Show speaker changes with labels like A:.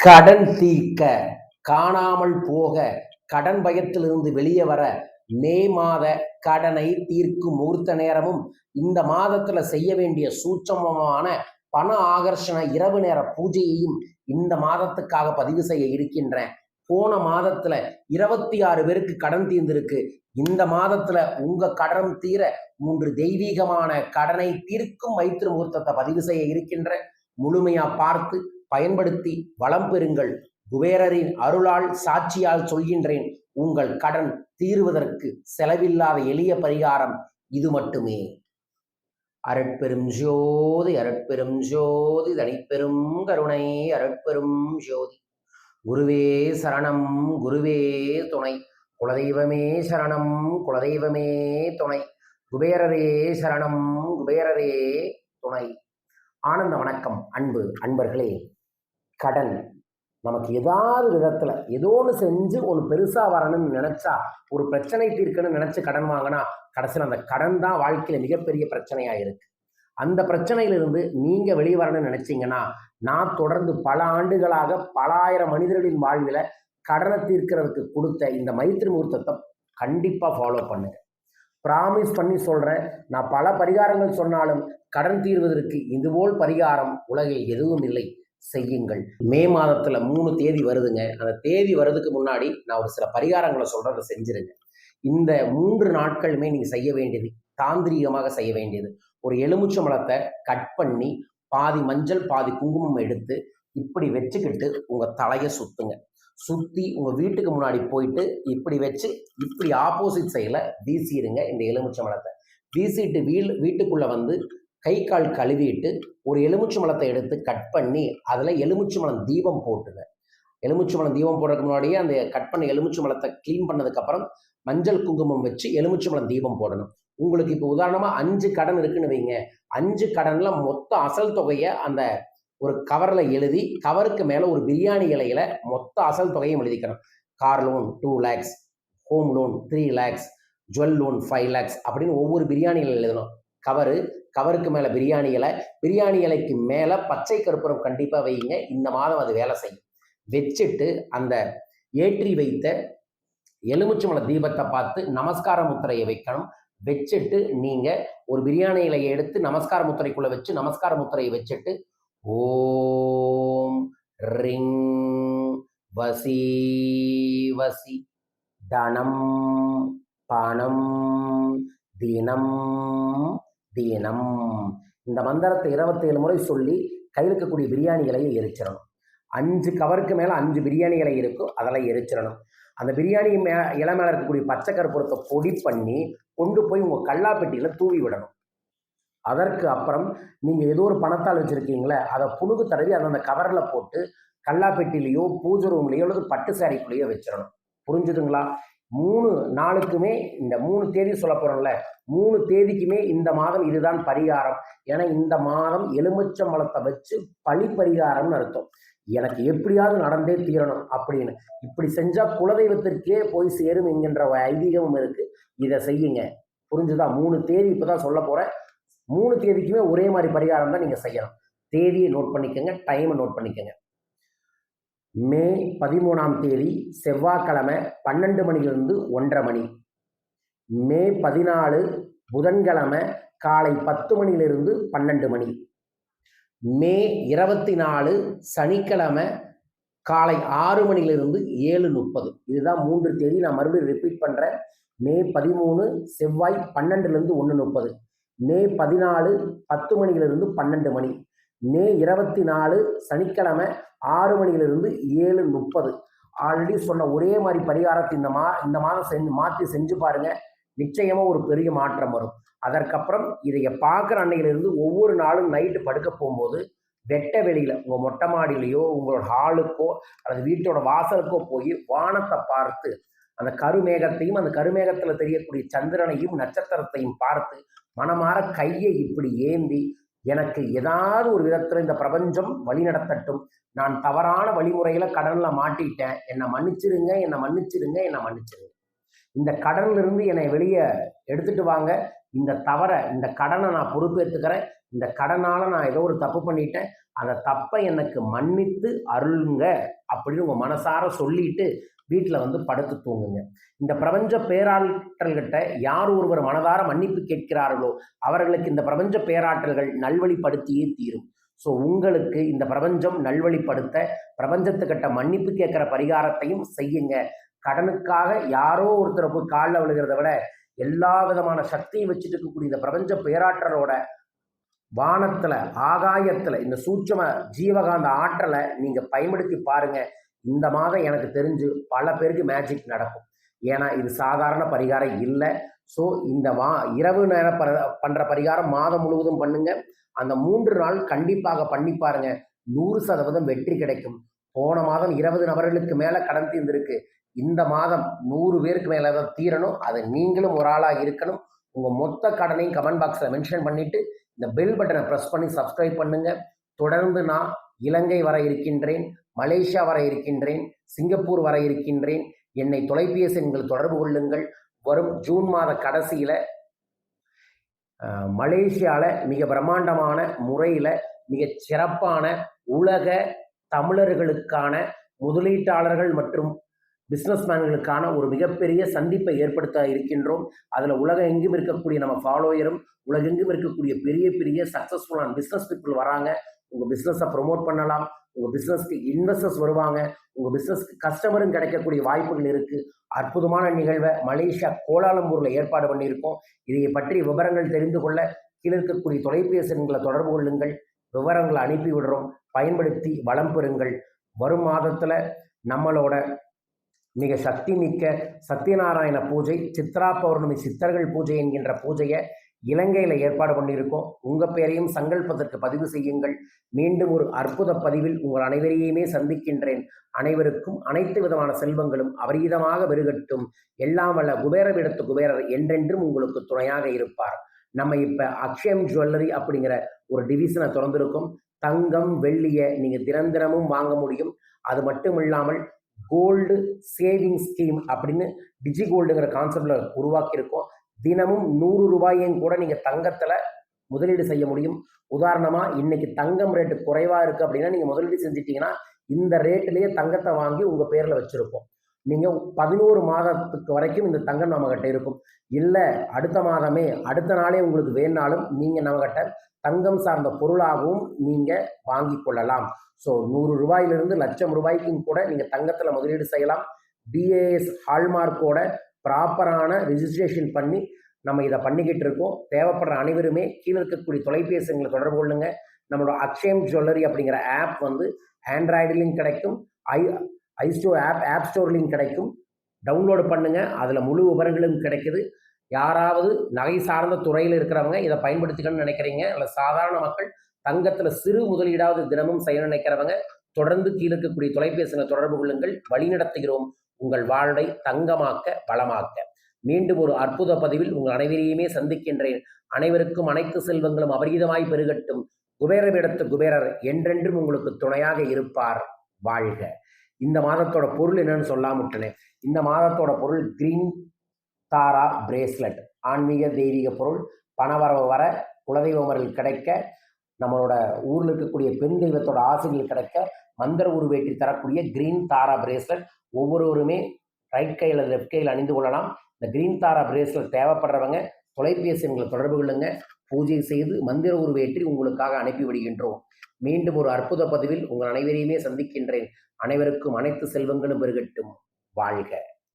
A: கடன் தீர்க்க காணாமல் போக கடன் பயத்திலிருந்து வெளியே வர மே மாத கடனை தீர்க்கும் முகூர்த்த நேரமும் இந்த மாதத்துல செய்ய வேண்டிய சூட்சமமான பண ஆகர்ஷண இரவு நேர பூஜையையும் இந்த மாதத்துக்காக பதிவு செய்ய இருக்கின்றேன் போன மாதத்துல இருபத்தி ஆறு பேருக்கு கடன் தீர்ந்திருக்கு. இந்த மாதத்துல உங்க கடன் தீர மூன்று தெய்வீகமான கடனை தீர்க்கும் வைத்திரு முகூர்த்தத்தை பதிவு செய்ய இருக்கின்ற முழுமையா பார்த்து பயன்படுத்தி வளம் பெறுங்கள். குபேரரின் அருளால் சாட்சியால் சொல்கின்றேன். உங்கள் கடன் தீர்வதற்கு செலவில்லாத எளிய பரிகாரம் இது மட்டுமே. அரட்பெரும் ஜோதி அரட்பெரும் ஜோதி தனிப்பெரும் கருணை அரட்பெரும் ஜோதி. குருவே சரணம் குருவே துணை. குலதெய்வமே சரணம் குலதெய்வமே துணை. குபேரரே சரணம் குபேரரே துணை. ஆனந்த வணக்கம் அன்பு அன்பர்களே. கடன் நமக்கு ஏதாவது விதத்தில் ஏதோ ஒன்று செஞ்சு ஒன்று பெருசாக வரணும்னு நினச்சா ஒரு பிரச்சனை தீர்க்கணும்னு நினச்சி கடன் வாங்கினா கடைசியில் அந்த கடன் தான் வாழ்க்கையில் மிகப்பெரிய பிரச்சனையாக இருக்கு. அந்த பிரச்சனையிலிருந்து நீங்கள் வெளியே வரணும்னு நினச்சிங்கன்னா நான் தொடர்ந்து பல ஆண்டுகளாக பல ஆயிரம் மனிதர்களின் வாழ்வில் கடனை தீர்க்கிறதுக்கு கொடுத்த இந்த மைத்திரி முகூர்த்தத்தை கண்டிப்பாக ஃபாலோ பண்ணுங்க. ப்ராமிஸ் பண்ணி சொல்கிறேன் நான் பல பரிகாரங்கள் சொன்னாலும் கடன் தீர்வதற்கு இதுபோல் பரிகாரம் உலகில் எதுவும் இல்லை. செய்யுங்கள். மே மாதத்தில் மூணு தேதி வருதுங்க. அந்த தேதி வர்றதுக்கு முன்னாடி நான் ஒரு சில பரிகாரங்களை சொல்கிறத செஞ்சிருங்க. இந்த மூன்று நாட்களுமே நீங்கள் செய்ய வேண்டியது தாந்திரீகமாக செய்ய வேண்டியது. ஒரு எலுமிச்சை கட் பண்ணி பாதி மஞ்சள் பாதி குங்குமம் எடுத்து இப்படி வச்சுக்கிட்டு உங்கள் தலையை சுத்துங்க. சுற்றி உங்கள் வீட்டுக்கு முன்னாடி போயிட்டு இப்படி வச்சு இப்படி ஆப்போசிட் சைடில் வீசிடுங்க இந்த எலுமிச்சை வீசிட்டு வீல் வீட்டுக்குள்ளே வந்து கை கால் கழுவிட்டு ஒரு எலுமிச்சை மலத்தை எடுத்து கட் பண்ணி அதில் எலுமிச்சை மலம் தீபம் போட்டுங்க. எலுமிச்சை மலம் தீபம் போடுறதுக்கு முன்னாடியே அந்த கட் பண்ண எலுமிச்சை மலத்தை க்ளீன் பண்ணதுக்கப்புறம் மஞ்சள் குங்குமம் வச்சு எலுமிச்சை மலம் தீபம் போடணும். உங்களுக்கு இப்போ உதாரணமாக அஞ்சு கடன் இருக்குன்னு வைங்க. அஞ்சு கடனில் மொத்த அசல் தொகையை அந்த ஒரு கவரில் எழுதி கவருக்கு மேலே ஒரு பிரியாணி இலையில மொத்த அசல் தொகையும் எழுதிக்கணும். Car loan two lakhs home loan three lakhs jewel loan five lakhs அப்படின்னு ஒவ்வொரு பிரியாணிகளை எழுதணும். கவரு கவருக்கு மேலே பிரியாணி இலை பிரியாணி இலைக்கு மேலே பச்சை கற்பூரம் கண்டிப்பாக வையுங்க. இந்த மாதம் அது வேலை செய்யும். வச்சுட்டு அந்த ஏற்றி வைத்த எலுமிச்சம்பழ தீபத்தை பார்த்து நமஸ்கார முத்திரையை வைக்கணும். வச்சுட்டு நீங்கள் ஒரு பிரியாணி இலையை எடுத்து நமஸ்கார முத்திரைக்குள்ளே வச்சு நமஸ்கார முத்திரையை வச்சுட்டு ஓம் ரிங் வசி வசி தனம் பணம் தினம் தீனம் இந்த மந்திரத்தை இருபத்தேழு முறை சொல்லி கையில் இருக்கக்கூடிய பிரியாணிகளையும் எரிச்சிடணும். அஞ்சு கவருக்கு மேலே அஞ்சு பிரியாணிகளை இருக்கும் அதெல்லாம் எரிச்சிடணும். அந்த பிரியாணி மே இலை மேலே இருக்கக்கூடிய பச்சை கற்பூரத்தை பொடி பண்ணி கொண்டு போய் உங்கள் கல்லாப்பெட்டியில் தூவி விடணும். அதற்கு அப்புறம் நீங்கள் ஏதோ ஒரு பணத்தால் வச்சுருக்கீங்களே அதை புழுகு தடவி அதை அந்த கவரில் போட்டு கல்லாப்பெட்டிலேயோ பூஜை ரூம்லேயோ அல்லது பட்டு சாரிக்குள்ளேயோ வச்சிடணும். புரிஞ்சுதுங்களா? மூணு நாளுக்குமே இந்த மூணு தேதி சொல்ல போகிறோம்ல மூணு தேதிக்குமே இந்த மாதம் இதுதான் பரிகாரம். ஏன்னா இந்த மாதம் எலுமிச்சம்பழத்தை வச்சு பழி பரிகாரம்னு அர்த்தம். எனக்கு எப்படியாவது நடந்தே தீரணும் அப்படின்னு. இப்படி செஞ்சால் குலதெய்வத்திற்கே போய் சேரும் என்கின்ற ஒரு ஐதீகமும் இருக்கு. இதை செய்யுங்க. புரிஞ்சுதா? மூணு தேதி இப்போதான் சொல்ல போகிறேன் மூணு தேதிக்குமே ஒரே மாதிரி பரிகாரம் தான் நீங்கள் செய்யணும். தேதியை நோட் பண்ணிக்கோங்க டைமை நோட் பண்ணிக்கோங்க. மே பதிமூணாம் தேதி செவ்வாய்க்கிழமை பன்னெண்டு மணிலிருந்து ஒன்றரை மணி. மே பதினாலு புதன்கிழமை காலை பத்து மணியிலிருந்து பன்னெண்டு மணி. மே இருபத்தி நாலு சனிக்கிழமை காலை ஆறு மணிலிருந்து ஏழு முப்பது. இதுதான் மூன்று தேதி நான் மறுபடியும் ரிப்பீட் பண்ணுறேன் மே பதிமூணு செவ்வாய் பன்னெண்டுலேருந்து ஒன்று முப்பது. மே பதினாலு பத்து மணியிலிருந்து பன்னெண்டு மணி. மே இருபத்தி நாலு சனிக்கிழமை ஆறு மணியிலிருந்து ஏழு முப்பது. ஆல்ரெடி சொன்ன ஒரே மாதிரி பரிகாரத்தை இந்த மா இந்த மாதம் செஞ்சு மாற்றி செஞ்சு பாருங்க. நிச்சயமாக ஒரு பெரிய மாற்றம் வரும். அதற்கப்புறம் இதை பார்க்குற அன்னையிலிருந்து ஒவ்வொரு நாளும் நைட்டு படுக்க போகும்போது வெட்ட வெளியில் உங்கள் மொட்டை மாடியிலையோ உங்களோட ஹாலுக்கோ அல்லது வீட்டோட வாசலுக்கோ போய் வானத்தை பார்த்து அந்த கருமேகத்தையும் அந்த கருமேகத்தில் தெரியக்கூடிய சந்திரனையும் நட்சத்திரத்தையும் பார்த்து மனமாற கையை இப்படி ஏந்தி எனக்கு ஏதாவது ஒரு விதத்தில் இந்த பிரபஞ்சம் வழி நடத்தட்டும். நான் தவறான வழிமுறையில் கடனில் மாட்டிட்டேன். என்னை மன்னிச்சிருங்க என்னை மன்னிச்சிருங்க என்னை மன்னிச்சிருங்க. இந்த கடன்ல இருந்து என்னை வெளியே எடுத்துட்டு வாங்க. இந்த தவறை இந்த கடனை நான் பொறுப்பேற்றுக்கிறேன் இந்த கடனால நான் ஏதோ ஒரு தப்பு பண்ணிட்டேன். அந்த தப்பை எனக்கு மன்னித்து அருளுங்க அப்படின்னு உங்க மனசார சொல்லிட்டு வீட்டில் வந்து படுத்து தூங்குங்க. இந்த பிரபஞ்ச பேராற்றல்கிட்ட யார் ஒருவர் மனதார மன்னிப்பு கேட்கிறார்களோ அவர்களுக்கு இந்த பிரபஞ்ச பேராற்றல்கள் நல்வழிப்படுத்தியே தீரும். ஸோ உங்களுக்கு இந்த பிரபஞ்சம் நல்வழிப்படுத்த பிரபஞ்சத்துக்கிட்ட மன்னிப்பு கேட்குற பரிகாரத்தையும் செய்யுங்க. கடனுக்காக யாரோ ஒருத்தரை போய் காலில் விழுகிறத விட எல்லா விதமான சக்தியும் வச்சுட்டு இருக்கக்கூடிய இந்த பிரபஞ்ச பேராற்றலோட வானத்தில் ஆகாயத்தில் இந்த சூட்சம ஜீவகாந்த ஆற்றலை நீங்கள் பயன்படுத்தி பாருங்க. இந்த மாதம் எனக்கு தெரிஞ்சு பல பேருக்கு மேஜிக் நடக்கும். ஏன்னா இது சாதாரண பரிகாரம் இல்லை. ஸோ இந்த மா இரவு நேரம் பர பண்ணுற பரிகாரம் மாதம் முழுவதும் பண்ணுங்க. அந்த மூன்று நாள் கண்டிப்பாக பண்ணி பாருங்க. நூறு சதவீதம் வெற்றி கிடைக்கும். போன மாதம் இருபது நபர்களுக்கு மேலே கடன் தீர்ந்திருக்கு. இந்த மாதம் நூறு பேருக்கு மேலே தான் தீரணும். அதை நீங்களும் ஒரு ஆளாக இருக்கணும். உங்கள் மொத்த கடனையும் கமெண்ட் பாக்ஸில் மென்ஷன் பண்ணிவிட்டு இந்த பெல் பட்டனை ப்ரெஸ் பண்ணி சப்ஸ்கிரைப் பண்ணுங்கள் தொடர்ந்து நான் இலங்கை வர இருக்கின்றேன் மலேசியா வர இருக்கின்றேன் சிங்கப்பூர் வர இருக்கின்றேன். என்னை தொலைபேசி எண்கள் தொடர்பு கொள்ளுங்கள். வரும் ஜூன் மாத கடைசியில் மலேசியாவில் மிக பிரம்மாண்டமான முறையில் மிக சிறப்பான உலக தமிழர்களுக்கான முதலீட்டாளர்கள் மற்றும் பிஸ்னஸ்மேன்களுக்கான ஒரு மிகப்பெரிய சந்திப்பை ஏற்படுத்த இருக்கின்றோம். அதில் உலகம் எங்கும் இருக்கக்கூடிய நம்ம ஃபாலோயரும் உலகெங்கும் இருக்கக்கூடிய பெரிய பெரிய சக்ஸஸ்ஃபுல்லான பிஸ்னஸ் பீப்புள் வராங்க. உங்கள் பிஸ்னஸை ப்ரொமோட் பண்ணலாம். உங்கள் பிஸ்னஸ்க்கு இன்வெஸ்டர்ஸ் வருவாங்க. உங்கள் பிஸ்னஸ்க்கு கஸ்டமரும் கிடைக்கக்கூடிய வாய்ப்புகள் இருக்குது அற்புதமான நிகழ்வை மலேசியா கோலாலம்பூரில் ஏற்பாடு பண்ணியிருக்கோம். இதை பற்றி விவரங்கள் தெரிந்து கொள்ள கீழே இருக்கக்கூடிய தொலைபேசி எண்களை தொடர்பு கொள்ளுங்கள். விவரங்களை அனுப்பி விடுறோம் பயன்படுத்தி வளம் பெறுங்கள். வரும் மாதத்தில் நம்மளோட மிக சக்தி மிக்க சத்யநாராயண பூஜை சித்ரா பௌர்ணமி சித்தர்கள் பூஜை என்கின்ற பூஜையை இலங்கையில் ஏற்பாடு பண்ணியிருக்கோம். உங்கள் பெயரையும் சங்கல்பத்திற்கு பதிவு செய்யுங்கள். மீண்டும் ஒரு அற்புத பதிவில் உங்கள் அனைவரையுமே சந்திக்கின்றேன். அனைவருக்கும் அனைத்து விதமான செல்வங்களும் அபரீதமாக பெருகட்டும். எல்லாம் வல்ல குபேரவிடத்து குபேரர் என்றென்றும் உங்களுக்கு துணையாக இருப்பார். நம்ம இப்போ அக்ஷயம் ஜுவல்லரி அப்படிங்கிற ஒரு டிவிஷனை திறந்திருக்கோம். தங்கம் வெள்ளியை நீங்கள் தினந்தினமும் வாங்க முடியும். அது மட்டும் இல்லாமல் கோல்டு சேவிங் ஸ்கீம் அப்படின்னு டிஜி கோல்டுங்கிற கான்செப்டில் உருவாக்கியிருக்கோம். தினமும் நூறு ரூபாயும் கூட நீங்கள் தங்கத்தில் முதலீடு செய்ய முடியும். உதாரணமாக இன்னைக்கு தங்கம் ரேட்டு குறைவாக இருக்குது அப்படின்னா நீங்கள் முதலீடு செஞ்சிட்டிங்கன்னா இந்த ரேட்லேயே தங்கத்தை வாங்கி உங்கள் பேரில் வச்சுருப்போம். நீங்கள் பதினோரு மாதத்துக்கு வரைக்கும் இந்த தங்கம் நம்மகிட்ட இருக்கும். இல்லை அடுத்த மாதமே அடுத்த நாளே உங்களுக்கு வேணாலும் நீங்கள் நம்மகிட்ட தங்கம் சார்ந்த பொருளாகவும் நீங்கள் வாங்கி கொள்ளலாம். ஸோ நூறு ரூபாயிலிருந்து லட்சம் ரூபாய்க்கும் கூட நீங்கள் தங்கத்தில் முதலீடு செய்யலாம். பிஏஎஸ் ஹால்மார்க்கோட ப்ராப்பரான ரிஜிஸ்ட்ரேஷன் பண்ணி நம்ம இதை பண்ணிக்கிட்டு இருக்கோம். தேவைப்படுற அனைவருமே கீழே இருக்கக்கூடிய தொலைபேசிகளை தொடர்பு கொள்ளுங்க. நம்மளோட அக்ஷயம் ஜுவல்லரி அப்படிங்கிற ஆப் வந்து ஆண்ட்ராய்டுலையும் கிடைக்கும். ஐ ஐஸ்டோர் ஆப் ஆப் ஸ்டோர்லையும் கிடைக்கும். டவுன்லோடு பண்ணுங்கள் அதில் முழு விவரங்களும் கிடைக்குது. யாராவது நகை சார்ந்த துறையில் இருக்கிறவங்க இதை பயன்படுத்திக்கணும்னு நினைக்கிறீங்க. இல்லை சாதாரண மக்கள் தங்கத்தில் சிறு முதலீடாவது தினமும் செய்ய நினைக்கிறவங்க தொடர்ந்து கீழே இருக்கக்கூடிய தொலைபேசிகளை தொடர்பு கொள்ளுங்கள். வழிநடத்துகிறோம். உங்கள் வாழ்வை தங்கமாக்க வளமாக்க. மீண்டும் ஒரு அற்புத பதிவில் உங்கள் அனைவரையுமே சந்திக்கின்றேன். அனைவருக்கும் அனைத்து செல்வங்களும் அபரீதமாய் பெருகட்டும். குபேரவிடத்து குபேரர் என்றென்றும் உங்களுக்கு துணையாக இருப்பார். வாழ்க. இந்த மாதத்தோட பொருள் என்னன்னு சொல்லாமட்டனே இந்த மாதத்தோட பொருள் கிரீன் தாரா பிரேஸ்லெட் ஆன்மீக தெய்வீக பொருள். பணவரவு வர குலதெய்வமரில் கிடைக்க நம்மளோட ஊரில் இருக்கக்கூடிய பெண் தெய்வத்தோட ஆசைகள் கிடைக்க மந்திர உருவேற்றி தரக்கூடிய கிரீன் தாரா பிரேஸ்லெட் ஒவ்வொருவருமே ரைட் கையில் லெஃப்ட் கையில் அணிந்து கொள்ளலாம். இந்த கிரீன் தாரா பிரேஸ்லெட் தேவைப்படுறவங்க தொலைபேசி எங்களை தொடர்பு கொள்ளுங்கள் பூஜை செய்து மந்திர உருவேற்றி உங்களுக்காக அனுப்பி விடுகின்றோம். மீண்டும் ஒரு அற்புத பதிவில் உங்கள் அனைவரையுமே சந்திக்கின்றேன். அனைவருக்கும் அனைத்து செல்வங்களும் பெருகட்டும். வாழ்க.